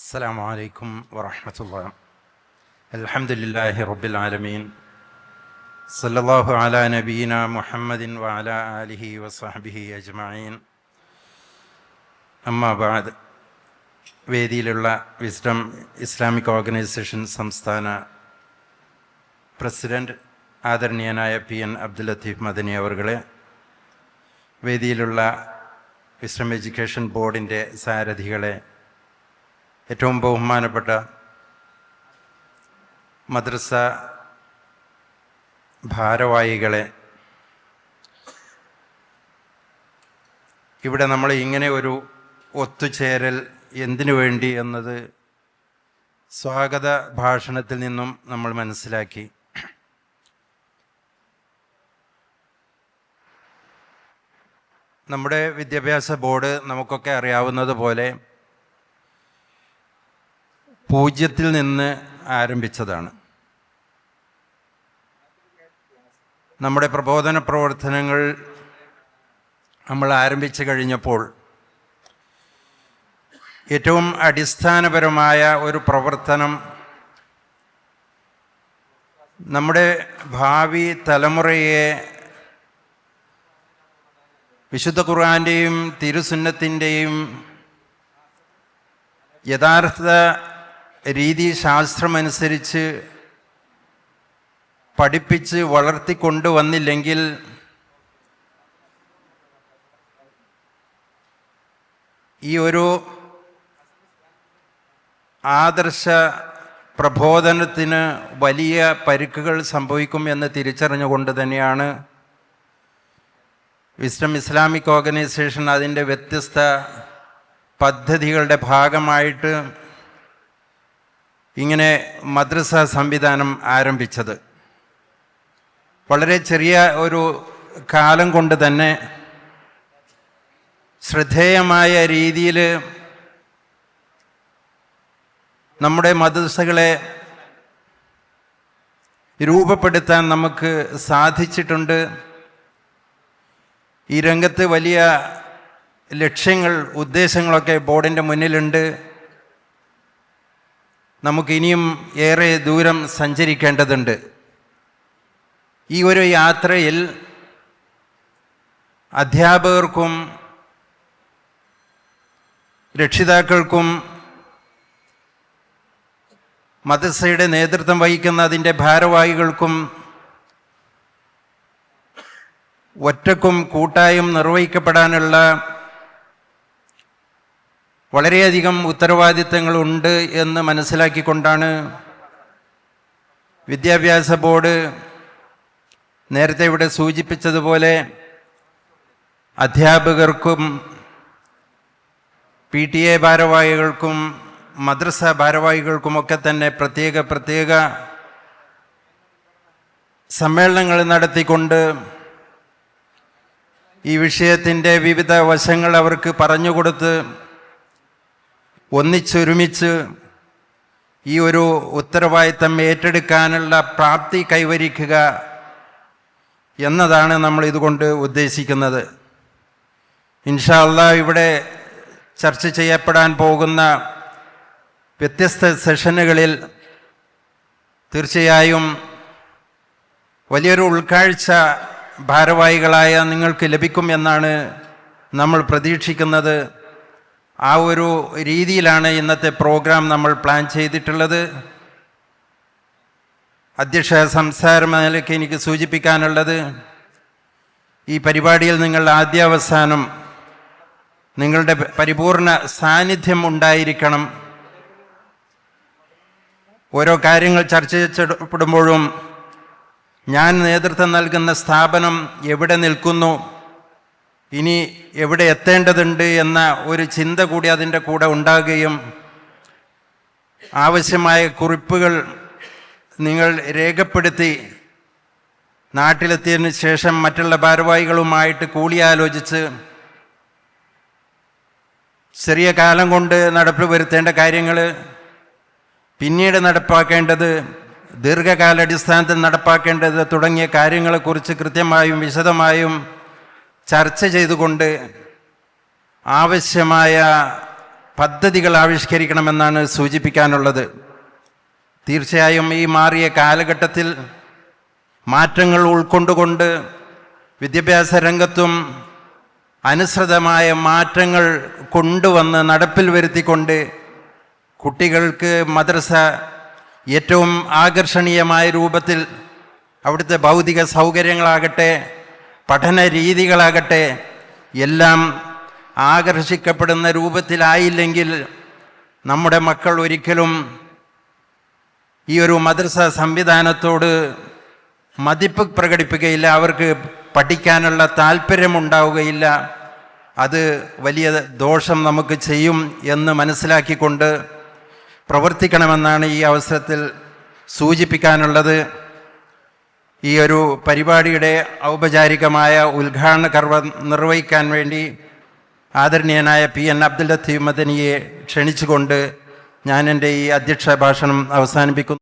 السلام عليكم ورحمة الله الحمد لله رب العالمين صلى الله على نبينا محمد وعلى آله وصحبه أجمعين أما بعد വേദിയിലുള്ള wisdom Islamic organisation സംസ്ഥാന president ആദരണീയനായ പി എൻ അബ്ദുൽ ലത്തീഫ് മദനി അവർകളെ വേദിയിലുള്ള വിസ്ഡം എഡ്യൂക്കേഷൻ ബോർഡിൻ്റെ സാരഥികളെ ഏറ്റവും ബഹുമാനപ്പെട്ട മദ്രസ ഭാരവാഹികളെ ഇവിടെ നമ്മൾ ഇങ്ങനെ ഒരു ഒത്തുചേരൽ എന്തിനു വേണ്ടി എന്നത് സ്വാഗത ഭാഷണത്തിൽ നിന്നും നമ്മൾ മനസ്സിലാക്കി. നമ്മുടെ വിദ്യാഭ്യാസ ബോർഡ് നമുക്കൊക്കെ അറിയാവുന്നത് പോലെ പൂജ്യത്തിൽ നിന്ന് ആരംഭിച്ചതാണ്. നമ്മുടെ പ്രബോധന പ്രവർത്തനങ്ങൾ നമ്മൾ ആരംഭിച്ചു കഴിഞ്ഞപ്പോൾ ഏറ്റവും അടിസ്ഥാനപരമായ ഒരു പ്രവർത്തനം നമ്മുടെ ഭാവി തലമുറയെ വിശുദ്ധ ഖുർആന്റെയും തിരുസുന്നത്തിന്റെയും യഥാർത്ഥ രീതി ശാസ്ത്രമനുസരിച്ച് പഠിപ്പിച്ച് വളർത്തിക്കൊണ്ടുവന്നില്ലെങ്കിൽ ഈ ഒരു ആദർശ പ്രബോധനത്തിന് വലിയ പരിക്കുകൾ സംഭവിക്കും എന്ന് തിരിച്ചറിഞ്ഞുകൊണ്ട് തന്നെയാണ് വിസ്ഡം ഇസ്ലാമിക് ഓർഗനൈസേഷൻ അതിന്റെ വ്യത്യസ്ത പദ്ധതികളുടെ ഭാഗമായിട്ട് ഇങ്ങനെ മദ്രസ സംവിധാനം ആരംഭിച്ചത്. വളരെ ചെറിയ ഒരു കാലം കൊണ്ട് തന്നെ ശ്രദ്ധേയമായ രീതിയിൽ നമ്മുടെ മദ്രസകളെ രൂപപ്പെടുത്താൻ നമുക്ക് സാധിച്ചിട്ടുണ്ട്. ഈ രംഗത്ത് വലിയ ലക്ഷ്യങ്ങൾ ഉദ്ദേശങ്ങളൊക്കെ ബോർഡിന്റെ മുന്നിലുണ്ട്. നമുക്കിനിയും ഏറെ ദൂരം സഞ്ചരിക്കേണ്ടതുണ്ട്. ഈ ഒരു യാത്രയിൽ അധ്യാപകർക്കും രക്ഷിതാക്കൾക്കും മദ്രസയുടെ നേതൃത്വം വഹിക്കുന്ന അതിന്റെ ഭാരവാഹികൾക്കും ഒറ്റക്കും കൂട്ടായും നിർവഹിക്കപ്പെടാനുള്ള വളരെയധികം ഉത്തരവാദിത്തങ്ങളുണ്ട് എന്ന് മനസ്സിലാക്കിക്കൊണ്ടാണ് വിദ്യാഭ്യാസ ബോർഡ് നേരത്തെ ഇവിടെ സൂചിപ്പിച്ചതുപോലെ അധ്യാപകർക്കും പി ടി എ ഭാരവാഹികൾക്കും മദ്രസ ഭാരവാഹികൾക്കുമൊക്കെ തന്നെ പ്രത്യേക പ്രത്യേക സമ്മേളനങ്ങൾ നടത്തിക്കൊണ്ട് ഈ വിഷയത്തിന്റെ വിവിധ വശങ്ങൾ അവർക്ക് പറഞ്ഞുകൊടുത്ത് ഒന്നിച്ചൊരുമിച്ച് ഈ ഒരു ഉത്തരവാദിത്തം ഏറ്റെടുക്കാനുള്ള പ്രാപ്തി കൈവരിക്കുക എന്നതാണ് നമ്മൾ ഇതുകൊണ്ട് ഉദ്ദേശിക്കുന്നത്. ഇൻഷാല്ല ഇവിടെ ചർച്ച ചെയ്യപ്പെടാൻ പോകുന്ന വ്യത്യസ്ത സെഷനുകളിൽ തീർച്ചയായും വലിയൊരു ഉൾക്കാഴ്ച ഭാരവാഹികളായ നിങ്ങൾക്ക് ലഭിക്കും എന്നാണ് നമ്മൾ പ്രതീക്ഷിക്കുന്നത്. ആ ഒരു രീതിയിലാണ് ഇന്നത്തെ പ്രോഗ്രാം നമ്മൾ പ്ലാൻ ചെയ്തിട്ടുള്ളത്. അധ്യക്ഷ സംസാരം എനിക്ക് സൂചിപ്പിക്കാനുള്ളത്. ഈ പരിപാടിയിൽ നിങ്ങൾ ആദ്യാവസാനം നിങ്ങളുടെ പരിപൂർണ സാന്നിധ്യം ഉണ്ടായിരിക്കണം. ഓരോ കാര്യങ്ങൾ ചർച്ച ചെയ്യപ്പെടുമ്പോഴും ഞാൻ നേതൃത്വം നൽകുന്ന സ്ഥാപനം എവിടെ നിൽക്കുന്നു? ഇനി എവിടെ എത്തേണ്ടതുണ്ട് എന്ന ഒരു ചിന്ത കൂടി അതിന്റെ കൂടെ ഉണ്ടാകുകയും ആവശ്യമായ കുറിപ്പുകൾ നിങ്ങൾ രേഖപ്പെടുത്തി നാട്ടിലെത്തിയതിന് ശേഷം മറ്റുള്ള ഭാരവാഹികളുമായിട്ട് കൂടിയാലോചിച്ച് ചെറിയ കാലം കൊണ്ട് നടപ്പിൽ വരുത്തേണ്ട കാര്യങ്ങൾ പിന്നീട് നടപ്പാക്കേണ്ടത് ദീർഘകാലാടിസ്ഥാനത്തിൽ നടപ്പാക്കേണ്ടത് തുടങ്ങിയ കാര്യങ്ങളെക്കുറിച്ച് കൃത്യമായും വിശദമായും ചർച്ച ചെയ്തുകൊണ്ട് ആവശ്യമായ പദ്ധതികൾ ആവിഷ്കരിക്കണമെന്നാണ് സൂചിപ്പിക്കാനുള്ളത്. തീർച്ചയായും ഈ മാറിയ കാലഘട്ടത്തിൽ മാറ്റങ്ങൾ ഉൾക്കൊണ്ടുകൊണ്ട് വിദ്യാഭ്യാസ രംഗത്തും അനുസൃതമായ മാറ്റങ്ങൾ കൊണ്ടുവന്ന് നടപ്പിൽ വരുത്തിക്കൊണ്ട് കുട്ടികൾക്ക് മദ്രസ ഏറ്റവും ആകർഷണീയമായ രൂപത്തിൽ അവിടുത്തെ ഭൗതിക സൗകര്യങ്ങളാകട്ടെ പഠന രീതികളാകട്ടെ എല്ലാം ആകർഷിക്കപ്പെടുന്ന രൂപത്തിലായില്ലെങ്കിൽ നമ്മുടെ മക്കൾ ഒരിക്കലും ഈ ഒരു മദ്രസ സംവിധാനത്തോട് മതിപ്പ് പ്രകടിപ്പിക്കുകയില്ല അവർക്ക് പഠിക്കാനുള്ള താല്പര്യമുണ്ടാവുകയില്ല. അത് വലിയ ദോഷം നമുക്ക് ചെയ്യും എന്ന് മനസ്സിലാക്കിക്കൊണ്ട് പ്രവർത്തിക്കണമെന്നാണ് ഈ അവസരത്തിൽ സൂചിപ്പിക്കാനുള്ളത്. ഈ ഒരു പരിപാടിയുടെ ഔപചാരികമായ ഉദ്ഘാടന കർവം നിർവഹിക്കാൻ വേണ്ടി ആദരണീയനായ പി എൻ അബ്ദുൽ ലത്തീഫ് മദനിയെ ക്ഷണിച്ചുകൊണ്ട് ഞാൻ എന്റെ ഈ അധ്യക്ഷ ഭാഷണം അവസാനിപ്പിക്കുന്നു.